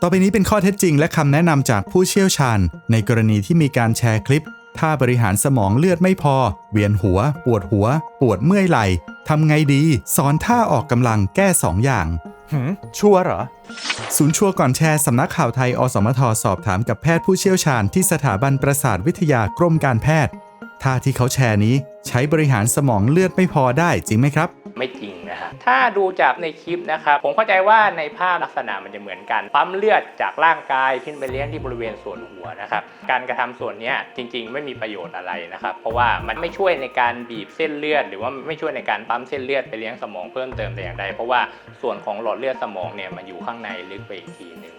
ต่อไปนี้เป็นข้อเท็จจริงและคำแนะนำจากผู้เชี่ยวชาญ ในกรณีที่มีการแชร์คลิป ถ้าบริหารสมองเลือดไม่พอ เวียนหัว ปวดหัว ปวดเมื่อยไหล่ทำไงดี สอนท่าออกกำลังแก้ 2 อย่างหืมชัวร์เหรอ ศูนย์ชัวร์ก่อนแชร์สำนักข่าวไทยอสมทสอบถามกับแพทย์ผู้เชี่ยวชาญที่สถาบันประสาทวิทยากรมการแพทย์ท่าที่เขาแชร์นี้ ใช้บริหารสมองเลือดไม่พอได้จริงไหมครับ ไม่จริง ถ้าดูจากในคลิปนะครับผมเข้าใจว่าในภาพลักษณะมันจะเหมือนกันปั๊มเลือดจากร่างกายขึ้นไปเลี้ยงที่บริเวณส่วนหัวนะครับการกระทำส่วนนี้จริง ๆ ไม่มีประโยชน์อะไรนะครับเพราะว่ามันไม่ช่วยในการบีบเส้นเลือด หรือว่าไม่ช่วยในการปั๊มเส้นเลือดไปเลี้ยงสมองเพิ่มเติมแต่อย่างใดเพราะว่าส่วนของหลอดเลือดสมองเนี่ยมันอยู่ข้างในลึกไปอีกทีหนึ่ง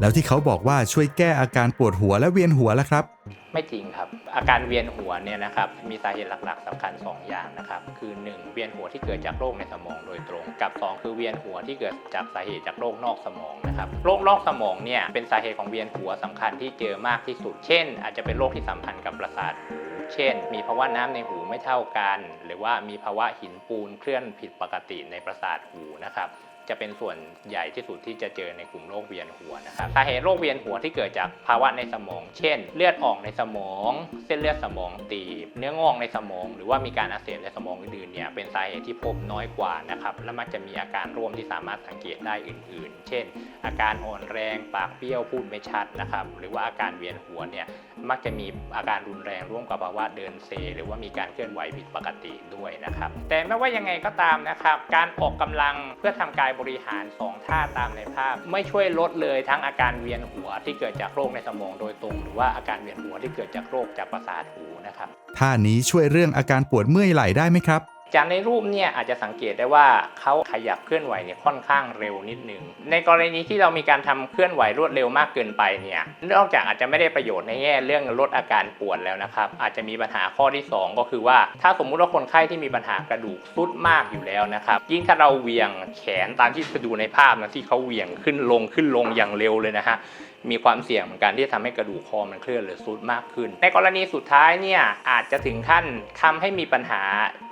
แล้วที่เขาบอกว่าช่วยแก้อาการปวดหัวและเวียนหัวแล้วครับ ไม่จริงครับ อาการเวียนหัวเนี่ยนะครับมีสาเหตุหลักๆสำคัญ 2 อย่างนะครับคือ 1 เวียนหัวที่เกิดจากโรคในสมองโดยตรง กับ 2 คือเวียนหัวที่เกิดจากสาเหตุจากโรคนอกสมองนะครับโรคนอกสมองเนี่ยเป็นสาเหตุของเวียนหัวสำคัญที่เจอมากที่สุด เช่น อาจจะเป็นโรคที่สัมพันธ์กับประสาทเช่น มีภาวะน้ำในหูไม่เท่ากัน หรือว่ามีภาวะหินปูนเคลื่อนผิดปกติในประสาทหูนะครับ จะเป็นส่วนใหญ่ที่สุดที่จะเจอในกลุ่มโรคเวียนหัวนะครับสาเหตุโรคเวียนหัวที่เกิดจากภาวะในสมอง เช่น เลือดออกในสมอง เส้นเลือดสมองตีบ เนื้องอกในสมอง หรือว่ามีการอักเสบในสมองอื่นๆเนี่ยเป็นสาเหตุที่พบน้อยกว่านะครับและมักจะมีอาการร่วมที่สามารถสังเกตได้อื่น ๆ เช่น อาการอ่อนแรงปากเปรี้ยวพูดไม่ชัดนะครับหรือว่าอาการเวียนหัวเนี่ยมักจะมีอาการรุนแรงร่วมกับภาวะเดินเซ หรือว่ามีการเคลื่อนไหวผิดปกติด้วยนะครับแต่ไม่ว่ายังไงก็ตามนะครับการออกกำลังเพื่อทำกายบริหารสองท่าตามในภาพ ไม่ช่วยลดเลยทั้งอาการเวียนหัวที่เกิดจากโรคในสมองโดยตรง หรือว่าอาการเวียนหัวที่เกิดจากโรคจากประสาทหูนะครับท่านี้ช่วยเรื่องอาการปวดเมื่อยไหล่ได้ไหมครับ จากในรูปเนี่ยอาจจะสังเกตได้ว่าเขาขยับเคลื่อนไหวเนี่ยค่อนข้างเร็วนิดนึง ในกรณีที่เรามีการทำเคลื่อนไหวรวดเร็วมากเกินไปเนี่ยนอกจากอาจจะไม่ได้ประโยชน์ในแง่เรื่องลดอาการปวดแล้วนะครับอาจจะมีปัญหาข้อที่ 2 ก็คือว่า ถ้าสมมุติว่าคนไข้ที่มีปัญหากระดูกทรุดมากอยู่แล้วนะครับยิ่งถ้าเราเวียงแขนตามที่ไปดูในภาพนะที่เขาเวียงขึ้นลงขึ้นลงอย่างเร็วเลยนะฮะ มีความเสี่ยงเหมือนกันที่จะทำให้กระดูกคอมันเคลื่อนหรือซุดมากขึ้น ในกรณีสุดท้ายเนี่ยอาจจะถึงขั้นทำให้มีปัญหา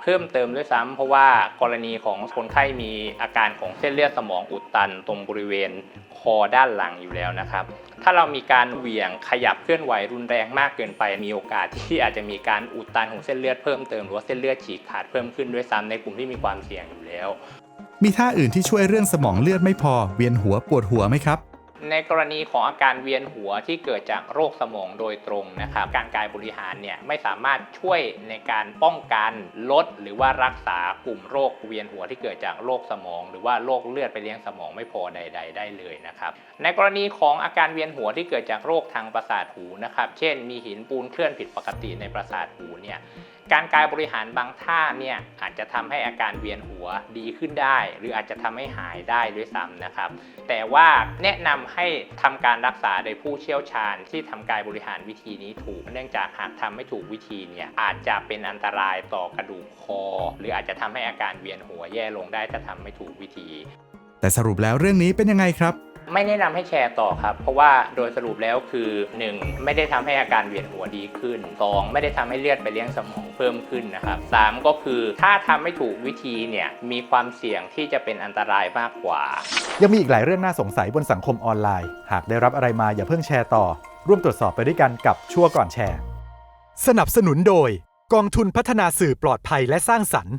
เพิ่มเติมด้วยซ้ำเพราะว่ากรณีของคนไข้มีอาการของเส้นเลือดสมองอุดตันตรงบริเวณคอด้านหลังอยู่แล้วนะครับถ้าเรามีการเหวี่ยงขยับเคลื่อนไหวรุนแรงมากเกินไป มีโอกาสที่อาจจะมีการอุดตันของเส้นเลือดเพิ่มเติมหรือว่าเส้นเลือดฉีกขาดเพิ่มขึ้นด้วยซ้ำในกลุ่มที่มีความเสี่ยงอยู่แล้ว มีท่าอื่นที่ช่วยเรื่องสมองเลือดไม่พอ เวียนหัวปวดหัวไหมครับ ในกรณีของอาการเวียนหัวที่เกิดจากโรคสมองโดยตรงนะครับการกายบริหารเนี่ยไม่สามารถช่วยในการป้องกันลด หรือว่ารักษากลุ่มโรคเวียนหัวที่เกิดจากโรคสมอง หรือว่าโรคเลือดไปเลี้ยงสมองไม่พอใด ๆ ได้เลยนะครับในกรณีของอาการเวียนหัวที่เกิดจากโรคทางประสาทหูนะครับเช่น มีหินปูนเคลื่อนผิดปกติในประสาทหูเนี่ยการกายบริหารบางท่าเนี่ยอาจจะทำให้อาการเวียนหัวดีขึ้นได้ หรืออาจจะทำให้หายได้ด้วยซ้ำนะครับ แต่ว่าแนะนำให้ทำการรักษาโดยผู้เชี่ยวชาญที่ทำกายบริหารวิธีนี้ถูก เนื่องจากหากทำไม่ถูกวิธีเนี่ยอาจจะเป็นอันตรายต่อกระดูกคอ หรืออาจจะทำให้อาการเวียนหัวแย่ลงได้ถ้าทำไม่ถูกวิธี แต่สรุปแล้วเรื่องนี้เป็นยังไงครับ ไม่แนะนำให้แชร์ต่อครับ เพราะว่าโดยสรุปแล้วคือ 1. ไม่ได้ทำให้อาการเวียนหัวดีขึ้น 2. ไม่ได้ทำให้เลือดไปเลี้ยงสมองเพิ่มขึ้นนะครับ 3. ก็คือถ้าทำไม่ถูกวิธีเนี่ยมีความเสี่ยงที่จะเป็นอันตรายมากกว่า ยังมีอีกหลายเรื่องน่าสงสัยบนสังคมออนไลน์ หากได้รับอะไรมาอย่าเพิ่งแชร์ต่อ ร่วมตรวจสอบไปด้วยกันกับชั่วก่อนแชร์ สนับสนุนโดย กองทุนพัฒนาสื่อปลอดภัยและสร้างสรรค์